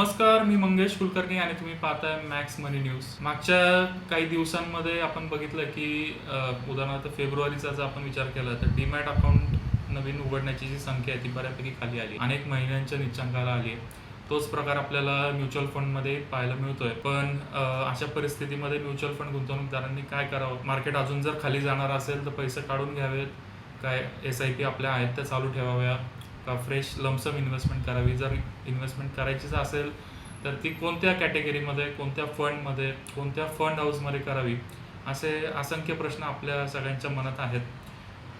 नमस्कार मी मंगेश कुलकर्णी आणि तुम्ही पाहताय मॅक्स मनी न्यूज मागच्या काही दिवसांमध्ये आपण बघितलं की उदाहरणार्थ फेब्रुवारीचा जर आपण विचार केला तर डीमॅट अकाउंट नवीन उघडण्याची जी संख्या आहे ती बऱ्यापैकी खाली आली अनेक महिन्यांच्या निच्चांकाला आली तोच प्रकार आपल्याला म्युच्युअल फंडमध्ये पाहायला मिळतोय. पण अशा परिस्थितीमध्ये म्युच्युअल फंड गुंतवणूकदारांनी काय करावं? मार्केट अजून जर खाली जाणार असेल तर पैसे काढून घ्यावेत. काय एस आय पी आपल्या आहेत त्या चालू ठेवाव्या. का फ्रेश लमसम इन्व्हेस्टमेंट करावी? जर इन्व्हेस्टमेंट करायचीच असेल तर ती कोणत्या कॅटेगरीमध्ये कोणत्या फंडमध्ये कोणत्या फंड हाऊसमध्ये करावी? असे असंख्य प्रश्न आपल्या सगळ्यांच्या मनात आहेत.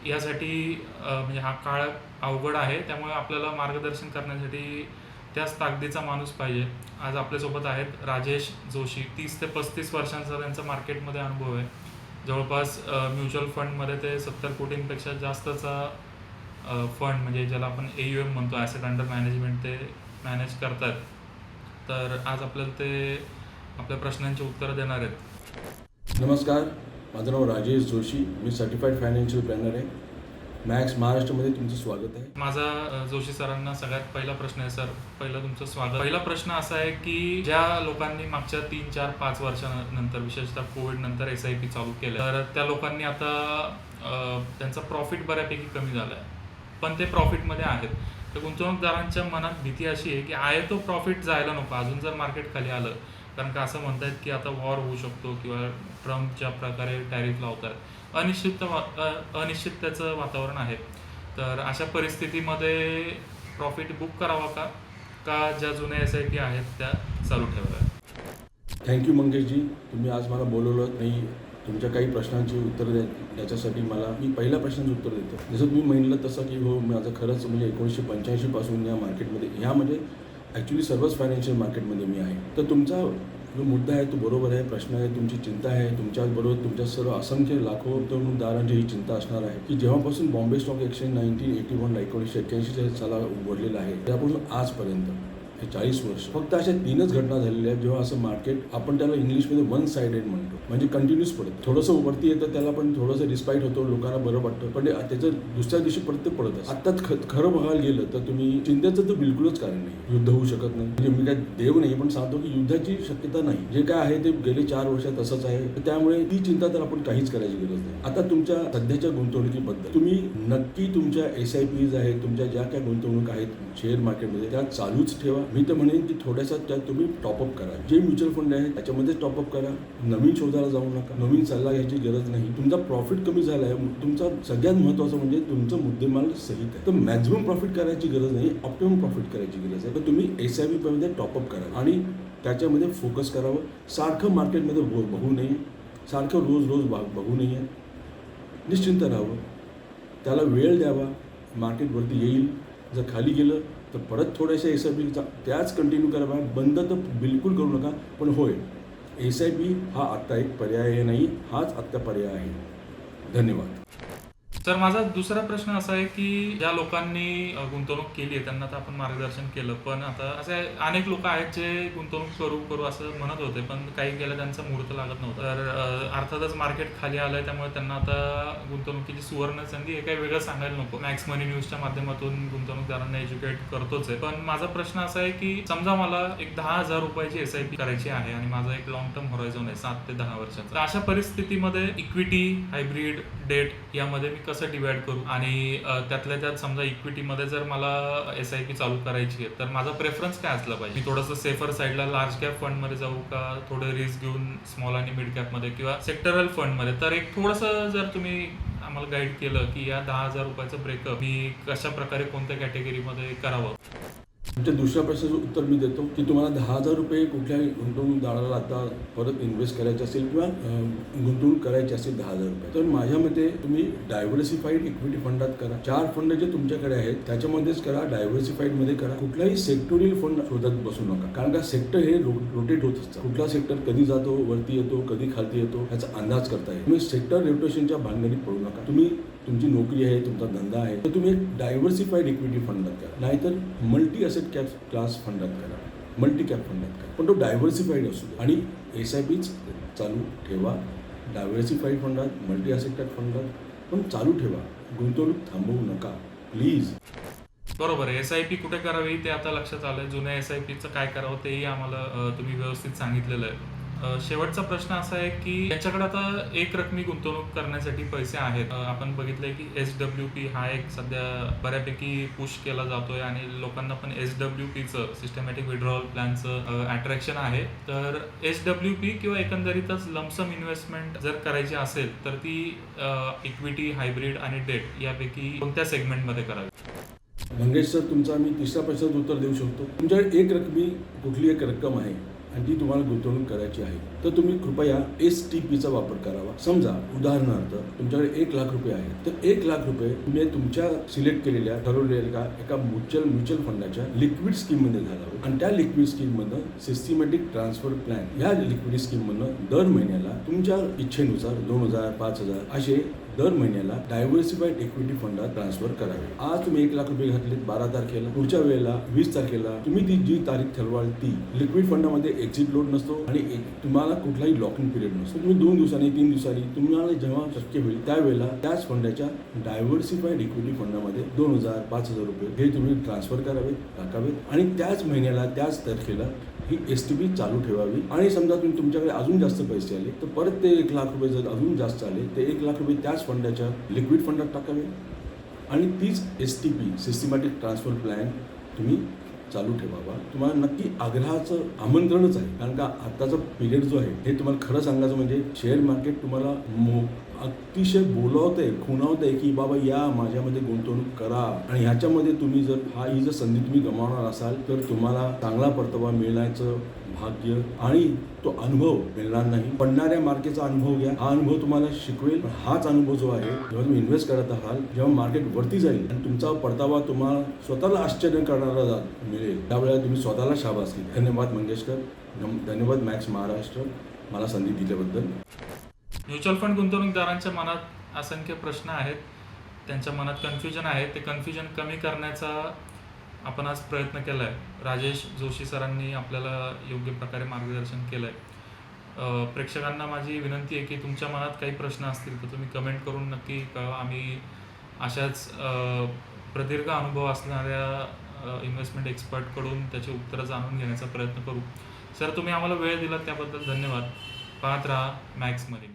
यासाठी म्हणजे हा काळ अवघड आहे. त्यामुळे आपल्याला मार्गदर्शन करण्यासाठी त्याच ताकदीचा माणूस पाहिजे. आज आपल्यासोबत आहेत राजेश जोशी. तीस ते पस्तीस वर्षांचा त्यांचा मार्केटमध्ये अनुभव आहे. जवळपास म्युच्युअल फंडमध्ये ते सत्तर कोटींपेक्षा जास्तचा फंड म्हणजे ज्याला आपण ए यू एम म्हणतो ॲसेट अंडर मॅनेजमेंट ते मॅनेज करतात. तर आज आपल्याला ते आपल्या प्रश्नांची उत्तरं देणार आहेत. नमस्कार माझं नाव राजेश जोशी मी सर्टिफाईड फायनान्शियल प्लॅनर आहे. मॅक्स महाराष्ट्रामध्ये तुमचं स्वागत आहे. माझा जोशी सरांना सगळ्यात पहिला प्रश्न आहे सर. पहिला तुमचं स्वागत. पहिला प्रश्न असा आहे की ज्या लोकांनी मागच्या तीन चार पाच वर्षानंतर विशेषतः कोविड नंतर एस आय पी चालू केलं तर त्या लोकांनी आता त्यांचा प्रॉफिट बऱ्यापैकी कमी झाला आहे पण ते प्रॉफिटमध्ये आहेत. तर गुंतवणूकदारांच्या मनात भीती अशी आहे की आहे तो प्रॉफिट जायला नको. अजून जर मार्केट खाली आलं कारण का असं म्हणतायत की आता वॉर होऊ शकतो किंवा ट्रम्प ज्या प्रकारे टॅरिफ लावतात अनिश्चित अनिश्चिततेचं वातावरण आहे. तर अशा परिस्थितीमध्ये प्रॉफिट बुक करावा का? का ज्या जुन्या एस आय पी आहेत त्या चालू ठेवाव्या थँक्यू मंगेशजी. तुम्ही आज मला बोलवलं नाही. तुमच्या काही प्रश्नांची उत्तरं द्या याच्यासाठी मला मी पहिल्या प्रश्नाचं उत्तर देतो. जसं तुम्ही म्हणलं तसं की हो माझं खरंच म्हणजे एकोणीसशे पंच्याऐंशीपासून या मार्केटमध्ये ह्या म्हणजे ॲक्च्युली सर्वच फायनान्शियल मार्केटमध्ये मी आहे. तर तुमचा जो मुद्दा आहे तो बरोबर आहे प्रश्न आहे तुमची चिंता आहे तुमच्याबरोबर तुमच्या सर्व असंख्य लाखो गुंतवणूकदारांची ही चिंता असणार आहे की जेव्हापासून Bombay stock exchange nineteen eighty वनला एकोणीसशे एक्क्याऐंशीच्या साला उघडलेला आहे त्यापासून आजपर्यंत. हे चाळीस वर्ष. फक्त अशा तीनच घटना झालेल्या आहेत जेव्हा असं मार्केट आपण त्याला इंग्लिशमध्ये वन सायडेड म्हणतो. म्हणजे कंटिन्यूस पडत. थोडंसं वरती येतं त्याला पण थोडंसं डिस्पाईट होतो लोकांना बरं वाटतं. पण त्याचं दुसऱ्या दिवशी परत ते पडत असतं. आत्ताच ख खरं बघायला गेलं तर तुम्ही चिंतेचं तर बिलकुलच कारण नाही. युद्ध होऊ शकत नाही. म्हणजे मी काय देव नाही पण सांगतो की युद्धाची शक्यता नाही. जे काय आहे ते गेले चार वर्षात तसंच आहे. त्यामुळे ती चिंता तर आपण काहीच करायची गरज नाही. आता तुमच्या सध्याच्या गुंतवणुकीबद्दल तुम्ही नक्की तुमच्या एस आय पीज आहेत तुमच्या ज्या काय गुंतवणूक आहेत शेअर मार्केटमध्ये त्या चालूच ठेवा. मी तर म्हणेन की थोड्याशा त्यात तुम्ही टॉपअप करा. जे म्युच्युअल फंड आहे त्याच्यामध्ये टॉपअप करा. नवीन शोधायला जाऊ नका. नवीन सल्ला घ्यायची गरज नाही. तुमचा प्रॉफिट कमी झाला आहे तुमचा सगळ्यात महत्त्वाचं म्हणजे तुमचं मुद्देमाल सहित आहे. तर मॅक्झिमम प्रॉफिट करायची गरज नाही. ऑप्टिमम प्रॉफिट करायची गरज आहे. तर तुम्ही एस आय पीमध्ये टॉपअप करा. आणि त्याच्यामध्ये फोकस करावं. सारखं मार्केटमध्ये बघू नये. सारखं रोज रोज बघू नये. निश्चिंत राहावं. त्याला वेळ द्यावा. मार्केटवरती येईल. जर खाली गेलं तर परत थोड्याशा एस आय पी त्याच कंटिन्यू करावा बंद तर बिलकुल करू नका पण होय एस आय पी हा आत्ता एक पर्याय नाही हाच आत्ता पर्याय आहे. धन्यवाद. तर माझा दुसरा प्रश्न असा आहे की ज्या लोकांनी गुंतवणूक केली आहे त्यांना तर आपण मार्गदर्शन केलं पण आता असे अनेक लोक आहेत जे गुंतवणूक करू करू असं म्हणत होते पण काही गेलं त्यांचा मुहूर्त लागत नव्हता. तर अर्थातच मार्केट खाली आलंय त्यामुळे त्यांना आता गुंतवणुकीची सुवर्ण संधी हे काही वेगळं सांगायला नको. मॅक्स मनी न्यूजच्या माध्यमातून गुंतवणूकदारांना एज्युकेट करतोच आहे. पण माझा प्रश्न असा आहे की समजा मला एक दहा हजार रुपयाची एस आय पी करायची आहे आणि माझा एक लॉंग टर्म हॉरायझन आहे सात ते दहा वर्षाचा. तर अशा परिस्थितीमध्ये इक्विटी हायब्रिड डेट यामध्ये मी कसं डिवाइड करू? आणि त्यातल्या त्यात समजा इक्विटीमध्ये जर मला एस आय पी चालू करायची आहे तर माझा प्रेफरन्स काय असला पाहिजे? मी थोडंसं सेफर साईडला लार्ज कॅप फंडमध्ये जाऊ का थोडं रिस्क घेऊन स्मॉल आणि मिड कॅपमध्ये किंवा सेक्टरल फंडमध्ये तर एक थोडंसं जर तुम्ही आम्हाला गाईड केलं की या दहा हजार रुपयाचं ब्रेकअप मी कशा प्रकारे कोणत्या कॅटेगरीमध्ये करावं? तुमच्या दुसऱ्या प्रश्नाचं उत्तर मी देतो की तुम्हाला दहा हजार रुपये कुठल्याही गुंतवणूकदाराला आता परत इन्व्हेस्ट करायचे असेल किंवा गुंतवणूक करायची असेल दहा हजार रुपये. तर माझ्या मते तुम्ही डायव्हर्सिफाईड इक्विटी फंडात करा. चार फंड जे तुमच्याकडे आहेत त्याच्यामध्येच करा डायव्हर्सिफाईडमध्ये करा. कुठलाही सेक्टोरियल फंड शोधत बसू नका. कारण का सेक्टर हे रोटेट होत असतं. कुठला सेक्टर कधी जातो वरती येतो कधी खालती येतो याचा अंदाज करता येईल तुम्ही सेक्टर रोटेशनच्या भानगडीत पडू नका. तुम्ही तुमची नोकरी आहे तुमचा धंदा आहे तर तुम्ही एक डायव्हर्सिफाईड इक्विटी फंडात करा. नाहीतर मल्टी असेट कॅप क्लास फंडात करा. मल्टी कॅप फंडात करा. पण तो डायव्हर्सिफाईड असू आणि एस आय पीच चालू ठेवा. डायव्हर्सिफाईड फंडात मल्टी असेट कॅप फंडात पण चालू ठेवा. गुंतवणूक थांबवू नका. प्लीज बरोबर आहे. एस आय पी कुठे करावी ते आता लक्षात आलंय. जुन्या एस आय पीचं काय करावं तेही आम्हाला तुम्ही व्यवस्थित सांगितलेलं आहे. शेवटचा प्रश्न असा आहे की याच्याकडे आता एक रकमी गुंतवणूक करण्यासाठी पैसे आहेत. आपण बघितलंय की एस डब्ल्यू पी हा एक सध्या बऱ्यापैकी पुश केला जातोय आणि लोकांना पण एस डब्ल्यू पीचं सिस्टमॅटिक विड्रॉल प्लॅनचं अट्रॅक्शन आहे. तर एस डब्ल्यू पी किंवा एकंदरीतच लमसम इन्व्हेस्टमेंट जर करायची असेल तर ती इक्विटी हायब्रिड आणि डेट यापैकी कोणत्या सेगमेंटमध्ये करावी? मंगेश सर तुमचा मी तिसऱ्या प्रश्नाचं उत्तर देऊ शकतो. तुमच्याकडे एक रकमी कुठली एक रक्कम आहे? आणि ती तुम्हाला गुंतवणूक करायची आहे. तर तुम्ही कृपया एस टी पीचा वापर करावा. समजा उदाहरणार्थ तुमच्याकडे एक लाख रुपये आहेत. तर एक लाख रुपये तुम्ही तुमच्या सिलेक्ट केलेल्या ठरवलेल्या एका म्युच्युअल म्युच्युअल फंडाच्या लिक्विड स्कीममध्ये घालावं. आणि त्या लिक्विड स्कीममधनं सिस्टमॅटिक ट्रान्सफर प्लॅन या लिक्विड स्कीममधनं दर महिन्याला तुमच्या इच्छेनुसार दोन हजार पाच हजार असे दर महिन्याला डायव्हर्सिफाईड इक्विटी फंडात ट्रान्सफर करावे. आज तुम्ही एक लाख रुपये घातले बारा तारखेला. पुढच्या वेळेला वीस तारखेला तुम्ही ती जी तारीख ठरवाल ती लिक्विड फंडामध्ये एक्झिट लोड नसतो आणि एक- तुम्हाला कुठलाही लॉकिंग पिरियड नसतो. तुम्ही दोन दिवसांनी तीन दिवसांनी तुम्हाला जेव्हा शक्य होईल त्यावेळेला त्याच फंडाच्या डायव्हर्सिफाईड इक्विटी फंडामध्ये दोन हजार पाच हजार रुपये हे तुम्ही ट्रान्सफर करावे टाकावेत आणि त्याच महिन्याला त्याच तारखेला ही एस टी पी चालू ठेवावी. आणि समजा तुम्ही तुमच्याकडे अजून जास्त पैसे आले तर परत ते एक लाख रुपये जर अजून जास्त आले ते एक लाख रुपये त्याच फंडाच्या लिक्विड फंडात टाकावे. आणि तीच S T P systematic transfer plan तुम्ही चालू ठेवावा. तुम्हाला नक्की आग्रहाचं आमंत्रणच आहे. कारण का आत्ताचा पिरियड जो आहे हे तुम्हाला खरं सांगायचं म्हणजे शेअर मार्केट तुम्हाला मो अतिशय बोलावतंय खुणावते की बाबा या माझ्यामध्ये गुंतवणूक करा. आणि ह्याच्यामध्ये तुम्ही जर हा ही जर संधी तुम्ही गमावणार असाल तर तुम्हाला चांगला परतावा मिळण्याचं भाग्य आणि तो अनुभव मिळणार नाही. पडणाऱ्या मार्केटचा अनुभव घ्या. हा अनुभव तुम्हाला शिकवेल. हाच अनुभव जो आहे जेव्हा तुम्ही इन्व्हेस्ट करत आहाल जेव्हा मार्केट वरती जाईल आणि तुमचा परतावा तुम्हाला स्वतःला आश्चर्य करणारा जा- मिळेल. त्यावेळेला तुम्ही स्वतःला शाबासकी धन्यवाद मंगेशकर. धन्यवाद मॅक्स महाराष्ट्र. मला संधी दिल्याबद्दल. म्युच्युअल फंड गुंतवणूकदारांच्या मनात असंख्य प्रश्न आहेत. त्यांच्या मनात कन्फ्युजन आहे. ते कन्फ्युजन कमी करण्याचा आपण आज प्रयत्न केला आहे राजेश जोशी सरांनी आपल्याला योग्य प्रकारे मार्गदर्शन केलं आहे प्रेक्षकांना माझी विनंती आहे की तुमच्या मनात काही प्रश्न असतील तर तुम्ही कमेंट करून नक्की कळवा. आम्ही अशाच प्रदीर्घ अनुभव असणाऱ्या इन्व्हेस्टमेंट एक्सपर्टकडून त्याची उत्तरं जाणून घेण्याचा प्रयत्न करू. सर तुम्ही आम्हाला वेळ दिला त्याबद्दल धन्यवाद. पाहत राहा मॅक्समध्ये